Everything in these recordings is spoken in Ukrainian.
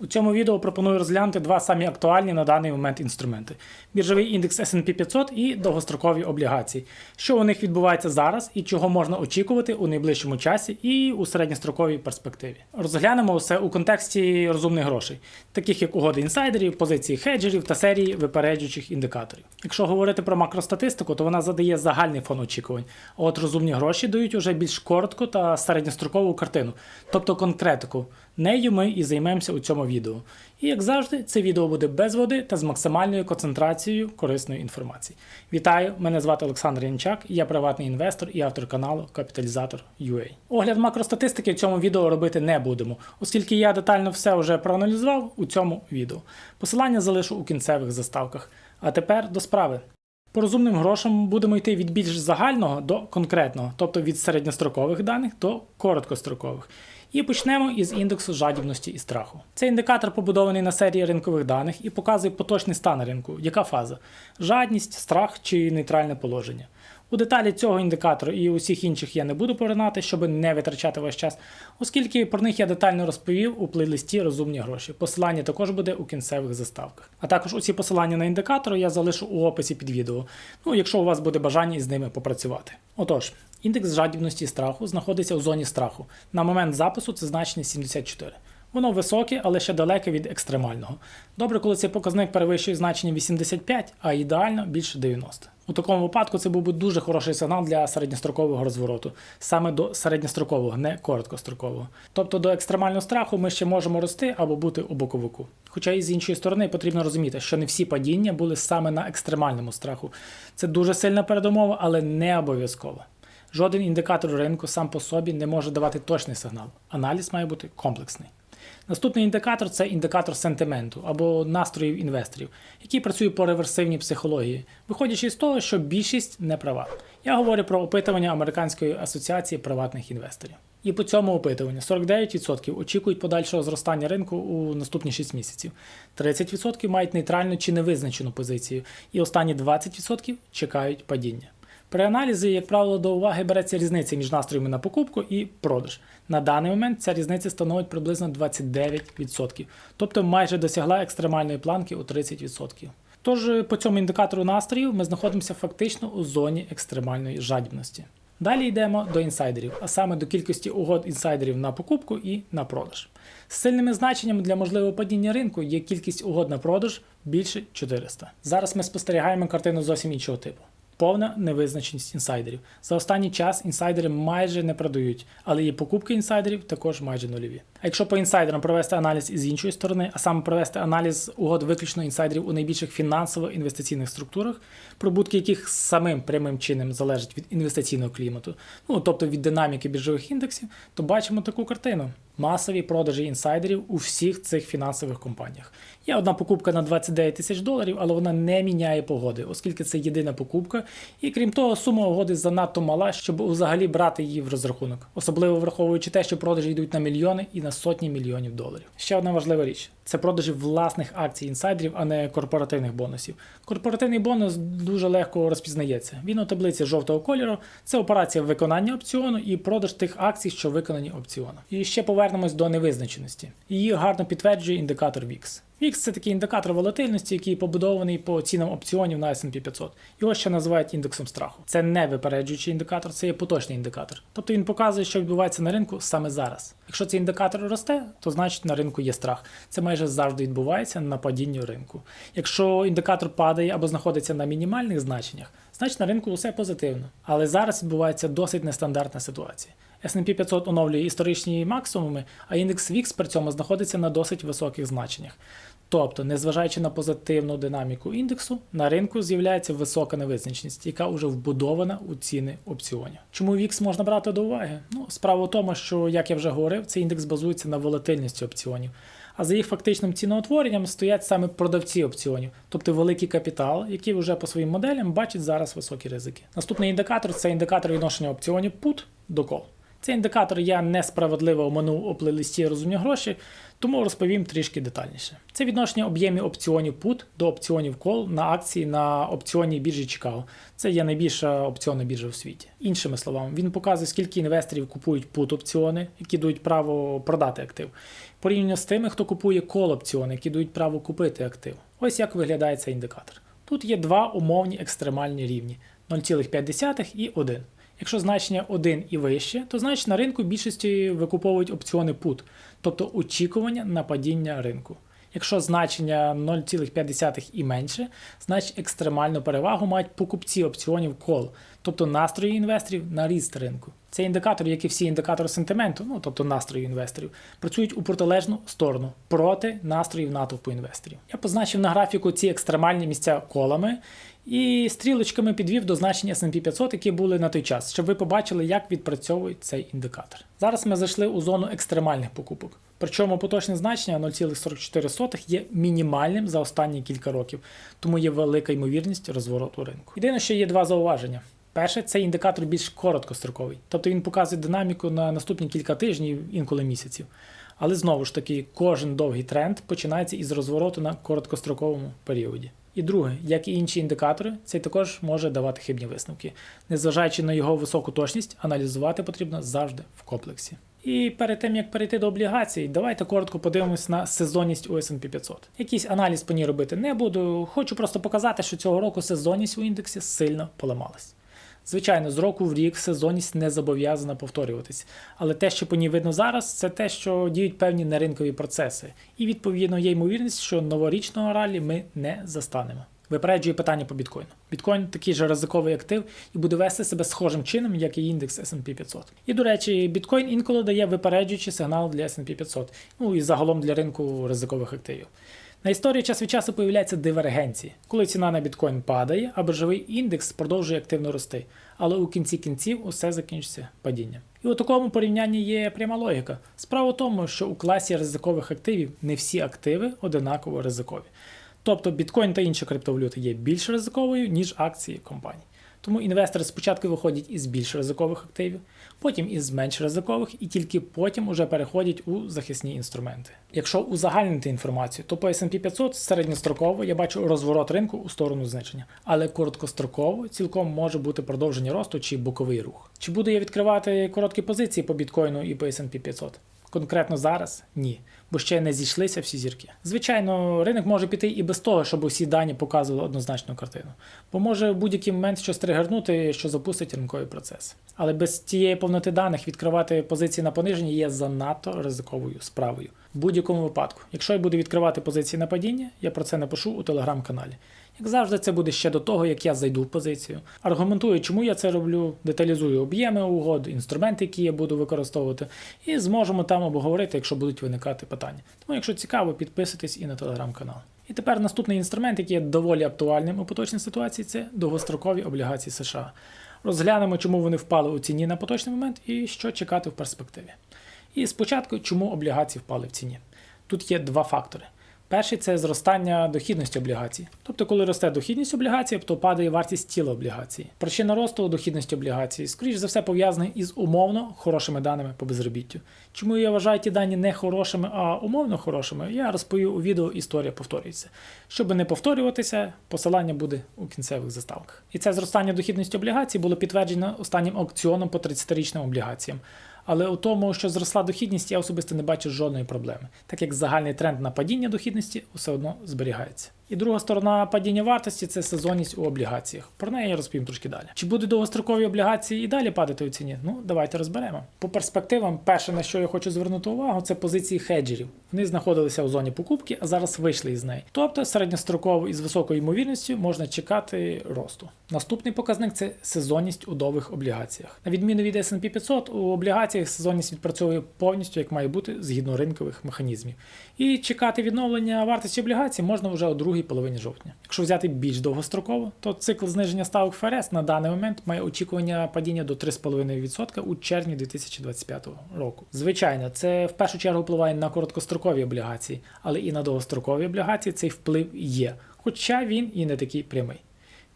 У цьому відео пропоную розглянути два самі актуальні на даний момент інструменти: біржовий індекс S&P 500 і довгострокові облігації. Що у них відбувається зараз і чого можна очікувати у найближчому часі і у середньостроковій перспективі. Розглянемо все у контексті розумних грошей, таких як угоди інсайдерів, позиції хеджерів та серії випереджучих індикаторів. Якщо говорити про макростатистику, то вона задає загальний фон очікувань. А от розумні гроші дають уже більш коротку та середньострокову картину, тобто конкретику. Нею ми і займемося у цьому відео. І як завжди, це відео буде без води та з максимальною концентрацією корисної інформації. Вітаю! Мене звати Олександр Янчак, я приватний інвестор і автор каналу Капіталізатор UA. Огляд макростатистики в цьому відео робити не будемо, оскільки я детально все вже проаналізував у цьому відео. Посилання залишу у кінцевих заставках. А тепер до справи. По розумним грошам будемо йти від більш загального до конкретного, тобто від середньострокових даних до короткострокових. І почнемо із індексу жадібності і страху. Цей індикатор побудований на серії ринкових даних і показує поточний стан ринку, яка фаза жадність, страх чи нейтральне положення. У деталі цього індикатору і усіх інших я не буду поринати, щоб не витрачати ваш час, оскільки про них я детально розповів у плейлисті Розумні гроші. Посилання також буде у кінцевих заставках. А також усі посилання на індикатори я залишу у описі під відео, ну якщо у вас буде бажання із ними попрацювати. Отож, індекс жадібності страху знаходиться у зоні страху. На момент запису це значення 74. Воно високе, але ще далеке від екстремального. Добре, коли цей показник перевищує значення 85, а ідеально більше 90. У такому випадку це був би дуже хороший сигнал для середньострокового розвороту, саме до середньострокового, не короткострокового. Тобто до екстремального страху ми ще можемо рости або бути у боковику. Хоча і з іншої сторони потрібно розуміти, що не всі падіння були саме на екстремальному страху. Це дуже сильна передумова, але не обов'язково. Жоден індикатор ринку сам по собі не може давати точний сигнал. Аналіз має бути комплексний. Наступний індикатор це індикатор сентименту або настроїв інвесторів, який працює по реверсивній психології, виходячи з того, що більшість не права. Я говорю про опитування Американської асоціації приватних інвесторів. І по цьому опитуванню 49% очікують подальшого зростання ринку у наступні 6 місяців, 30% мають нейтральну чи невизначену позицію, і останні 20% чекають падіння. При аналізі, як правило, до уваги береться різниця між настроями на покупку і продаж. На даний момент ця різниця становить приблизно 29%, тобто майже досягла екстремальної планки у 30%. Тож по цьому індикатору настроїв ми знаходимося фактично у зоні екстремальної жадібності. Далі йдемо до інсайдерів, а саме до кількості угод інсайдерів на покупку і на продаж. З сильними значеннями для можливого падіння ринку є кількість угод на продаж більше 400. Зараз ми спостерігаємо картину зовсім іншого типу. Повна невизначеність інсайдерів. За останній час інсайдери майже не продають, але і покупки інсайдерів також майже нульові. А якщо по інсайдерам провести аналіз із іншої сторони, а саме провести аналіз угод виключно інсайдерів у найбільших фінансово-інвестиційних структурах, прибутки яких самим прямим чином залежать від інвестиційного клімату, ну тобто від динаміки біржових індексів, то бачимо таку картину. Масові продажі інсайдерів у всіх цих фінансових компаніях. Є одна покупка на 29 тисяч доларів, але вона не міняє погоди, оскільки це єдина покупка, і крім того, сума угоди занадто мала, щоб взагалі брати її в розрахунок, особливо враховуючи те, що продажі йдуть на мільйони і на сотні мільйонів доларів. Ще одна важлива річ: це продажі власних акцій інсайдерів, а не корпоративних бонусів. Корпоративний бонус дуже легко розпізнається. Він у таблиці жовтого кольору. Це операція виконання опціону і продаж тих акцій, що виконані опціоном. І ще повернемось до невизначеності. Її гарно підтверджує індикатор VIX. VIX – це такий індикатор волатильності, який побудований по цінам опціонів на S&P 500. Його ще називають індексом страху. Це не випереджуючий індикатор, це є поточний індикатор. Тобто він показує, що відбувається на ринку саме зараз. Якщо цей індикатор росте, то значить на ринку є страх. Це майже завжди відбувається на падінні ринку. Якщо індикатор падає або знаходиться на мінімальних значеннях, значить на ринку все позитивно. Але зараз відбувається досить нестандартна ситуація. S&P 500 оновлює історичні максимуми, а індекс VIX при цьому знаходиться на досить високих значеннях. Тобто, незважаючи на позитивну динаміку індексу, на ринку з'являється висока невизначеність, яка вже вбудована у ціни опціонів. Чому VIX можна брати до уваги? Ну, справа в тому, що, як я вже говорив, цей індекс базується на волатильності опціонів. А за їх фактичним ціноутворенням стоять саме продавці опціонів, тобто великий капітал, який вже по своїм моделям бачить зараз високі ризики. Наступний індикатор це індикатор відношення опціонів PUT до call. Цей індикатор я несправедливо оманув у плейлисті розумні гроші, тому розповім трішки детальніше. Це відношення об'ємів опціонів PUT до опціонів Call на акції на опціонній біржі Чикаго. Це є найбільша опціонна біржа в світі. Іншими словами, він показує, скільки інвесторів купують put опціони, які дають право продати актив, порівняно з тими, хто купує call опціони, які дають право купити актив. Ось як виглядає цей індикатор. Тут є два умовні екстремальні рівні 0,5 і 1. Якщо значення 1 і вище, то значить на ринку більшості викуповують опціони PUT, тобто очікування на падіння ринку. Якщо значення 0,5 і менше, значить екстремальну перевагу мають покупці опціонів call, тобто настрої інвесторів на ріст ринку. Цей індикатор, як і всі індикатори сентименту, ну тобто настрою інвесторів, працюють у протилежну сторону проти настроїв натовпу інвесторів. Я позначив на графіку ці екстремальні місця колами і стрілочками підвів до значення S&P 500, які були на той час, щоб ви побачили, як відпрацьовує цей індикатор. Зараз ми зайшли у зону екстремальних покупок. Причому поточне значення 0,44 є мінімальним за останні кілька років, тому є велика ймовірність розвороту ринку. Єдине, що є два зауваження. Перше, цей індикатор більш короткостроковий, тобто він показує динаміку на наступні кілька тижнів, інколи місяців. Але знову ж таки, кожен довгий тренд починається із розвороту на короткостроковому періоді. І друге, як і інші індикатори, цей також може давати хибні висновки. Незважаючи на його високу точність, аналізувати потрібно завжди в комплексі. І перед тим як перейти до облігацій, давайте коротко подивимось на сезонність у S&P 500. Якийсь аналіз по ній робити не буду. Хочу просто показати, що цього року сезонність у індексі сильно поламалась. Звичайно, з року в рік сезонність не зобов'язана повторюватись, але те, що по ній видно зараз, це те, що діють певні неринкові процеси, і відповідно є ймовірність, що новорічного ралі ми не застанемо. Випереджує питання по біткоїну. Біткоін такий же ризиковий актив і буде вести себе схожим чином, як і індекс S&P 500. І до речі, біткоін інколи дає випереджуючий сигнал для S&P 500, ну і загалом для ринку ризикових активів. На історії час від часу появляються дивергенції, коли ціна на біткоін падає, а біржовий індекс продовжує активно рости. Але у кінці кінців усе закінчиться падінням. І у такому порівнянні є пряма логіка. Справа в тому, що у класі ризикових активів не всі активи одинаково ризикові. Тобто біткоін та інші криптовалюти є більш ризиковою, ніж акції компаній. Тому інвестори спочатку виходять із більш ризикових активів, потім із менш ризикових, і тільки потім уже переходять у захисні інструменти. Якщо узагальнити інформацію, то по S&P 500 середньостроково я бачу розворот ринку у сторону зниження, але короткостроково цілком може бути продовження росту чи боковий рух. Чи буду я відкривати короткі позиції по біткоїну і по S&P 500? Конкретно зараз ні, бо ще не зійшлися всі зірки. Звичайно, ринок може піти і без того, щоб усі дані показували однозначну картину, бо може в будь-який момент щось тригернути, що запустить ринковий процес. Але без цієї повноти даних відкривати позиції на пониження є занадто ризиковою справою. В будь-якому випадку, якщо я буду відкривати позиції на падіння, я про це напишу у телеграм-каналі. Як завжди, це буде ще до того, як я зайду в позицію. Аргументую, чому я це роблю, деталізую об'єми угод, інструменти, які я буду використовувати, і зможемо там обговорити, якщо будуть виникати питання. Тому, якщо цікаво, підписуйтесь і на телеграм-канал. І тепер наступний інструмент, який є доволі актуальним у поточній ситуації, це довгострокові облігації США. Розглянемо, чому вони впали у ціні на поточний момент і що чекати в перспективі. І спочатку, чому облігації впали в ціні. Тут є два фактори. Перший це зростання дохідності облігацій. Тобто, коли росте дохідність облігацій, то падає вартість тіла облігацій. Причина росту дохідності облігацій, скоріш за все, пов'язана із умовно хорошими даними по безробіттю. Чому я вважаю ті дані не хорошими, а умовно хорошими, я розповів у відео Історія повторюється. Щоб не повторюватися, посилання буде у кінцевих заставках. І це зростання дохідності облігацій було підтверджено останнім аукціоном по 30-річним облігаціям. Але у тому, що зросла дохідність, я особисто не бачу жодної проблеми, так як загальний тренд на падіння дохідності все одно зберігається. І друга сторона падіння вартості це сезонність у облігаціях. Про неї я розповім трошки далі. Чи будуть довгострокові облігації і далі падати у ціні? Ну, давайте розберемо. По перспективам, перше, на що я хочу звернути увагу, це позиції хеджерів. Вони знаходилися у зоні покупки, а зараз вийшли із неї. Тобто середньостроково із високою ймовірністю можна чекати росту. Наступний показник це сезонність у довгих облігаціях. На відміну від S&P 500, у облігаціях сезонність відпрацьовує повністю, як має бути, згідно ринкових механізмів. І чекати відновлення вартості облігацій можна вже у другій половині жовтня. Якщо взяти більш довгостроково, то цикл зниження ставок ФРС на даний момент має очікування падіння до 3,5% у червні 2025 року. Звичайно, це в першу чергу впливає на короткострокові облігації, але і на довгострокові облігації цей вплив є, хоча він і не такий прямий.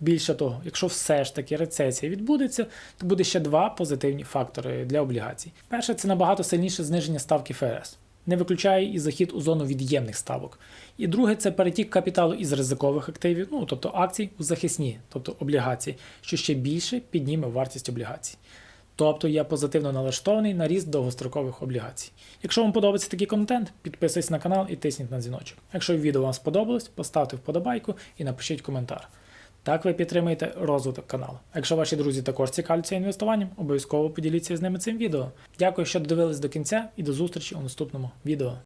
Більше того, якщо все ж таки рецесія відбудеться, то буде ще два позитивні фактори для облігацій. Перше, це набагато сильніше зниження ставки ФРС. Не виключає і захід у зону від'ємних ставок. І друге, це перетік капіталу із ризикових активів, ну тобто акцій у захисні, тобто облігації, що ще більше підніме вартість облігацій. Тобто я позитивно налаштований на ріст довгострокових облігацій. Якщо вам подобається такий контент, підписуйтесь на канал і тисніть на дзвіночок. Якщо відео вам сподобалось, поставте вподобайку і напишіть коментар. Так ви підтримаєте розвиток каналу. Якщо ваші друзі також цікавляться інвестуванням, обов'язково поділіться з ними цим відео. Дякую, що додивились до кінця і до зустрічі у наступному відео.